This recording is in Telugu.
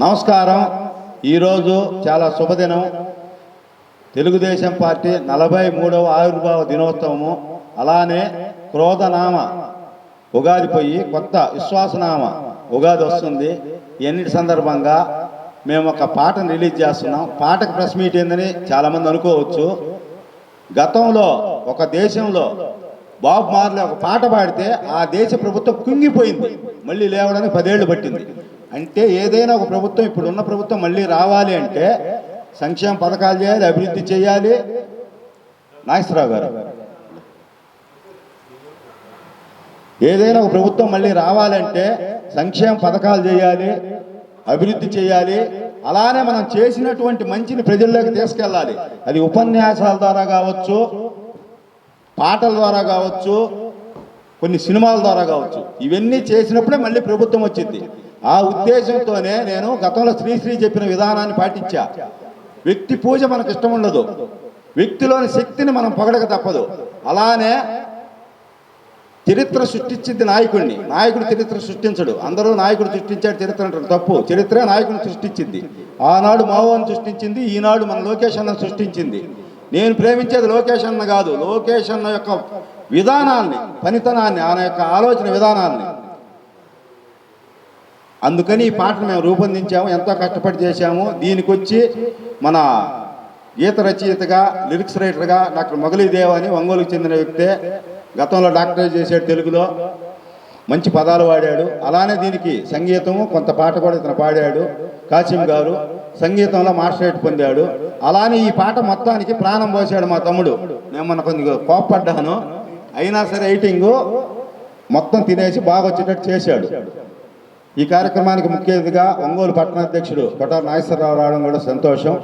నమస్కారం. ఈరోజు చాలా శుభదినం. తెలుగుదేశం పార్టీ నలభై మూడవ ఆవిర్భావ దినోత్సవము. అలానే క్రోధనామ ఉగాది పోయి కొత్త విశ్వాసనామ ఉగాది వస్తుంది. ఎన్నిటి సందర్భంగా మేము ఒక పాటను రిలీజ్ చేస్తున్నాం. పాటకు ప్రెస్ మీట్ ఏందని చాలామంది అనుకోవచ్చు. గతంలో ఒక దేశంలో బాబు మార్లే ఒక పాట పాడితే ఆ దేశ ప్రభుత్వం కుంగిపోయింది. మళ్ళీ లేవడానికి పదేళ్ళు పట్టింది. అంటే ఏదైనా ఒక ప్రభుత్వం ఇప్పుడు ఉన్న ప్రభుత్వం మళ్ళీ రావాలి అంటే సంక్షేమ పథకాలు చేయాలి అభివృద్ధి చేయాలి. నాగేశ్వరరావు గారు. ఏదైనా ఒక ప్రభుత్వం మళ్ళీ రావాలంటే సంక్షేమ పథకాలు చేయాలి అభివృద్ధి చేయాలి. అలానే మనం చేసినటువంటి మంచిని ప్రజల్లోకి తీసుకెళ్ళాలి. అది ఉపన్యాసాల ద్వారా కావచ్చు పాటల ద్వారా కావచ్చు కొన్ని సినిమాల ద్వారా కావచ్చు. ఇవన్నీ చేసినప్పుడే మళ్ళీ ప్రభుత్వం వచ్చింది. ఆ ఉద్దేశంతోనే నేను గతంలో శ్రీశ్రీ చెప్పిన విధానాన్ని పాటించా. వ్యక్తి పూజ మనకు ఇష్టం ఉండదు. వ్యక్తిలోని శక్తిని మనం పొగడక తప్పదు. అలానే చరిత్ర సృష్టించింది నాయకుడిని. నాయకుడు చరిత్ర సృష్టించడు. అందరూ నాయకుడు సృష్టించాడు చరిత్ర అంటారు. తప్పు. చరిత్ర నాయకుడిని సృష్టించింది. ఆనాడు మావోని సృష్టించింది. ఈనాడు మన లోకేష్ అన్న సృష్టించింది. నేను ప్రేమించేది లోకేష్ అన్న కాదు. లోకేష్ అన్న యొక్క విధానాన్ని పనితనాన్ని ఆయన యొక్క ఆలోచన విధానాన్ని అందుకని ఈ పాటను మేము రూపొందించాము ఎంతో కష్టపడి చేశాము. దీనికి వచ్చి మన గీత రచయితగా లిరిక్స్ రైటర్గా డాక్టర్ మొగలీదేవ్ అని ఒంగోలుకు చెందిన వ్యక్తే గతంలో డాక్టరేట్ చేశాడు తెలుగులో. మంచి పదాలు వాడాడు. అలానే దీనికి సంగీతము కొంత పాట కూడా ఇతను పాడాడు. కాసిం గారు సంగీతంలో మాస్టరేట్ పొందాడు. అలానే ఈ పాట మొత్తానికి ప్రాణం పోసాడు మా తమ్ముడు. నేను మన కొంచెం కోప్పడ్డాను. అయినా సరే ఎయిటింగ్ మొత్తం తినేసి బాగా వచ్చేటట్టు చేశాడు. ఈ కార్యక్రమానికి ముఖ్య అతిథిగా ఒంగోలు పట్టణాధ్యక్షుడు కొట్టారు నాగేశ్వరరావు రావడం కూడా సంతోషం.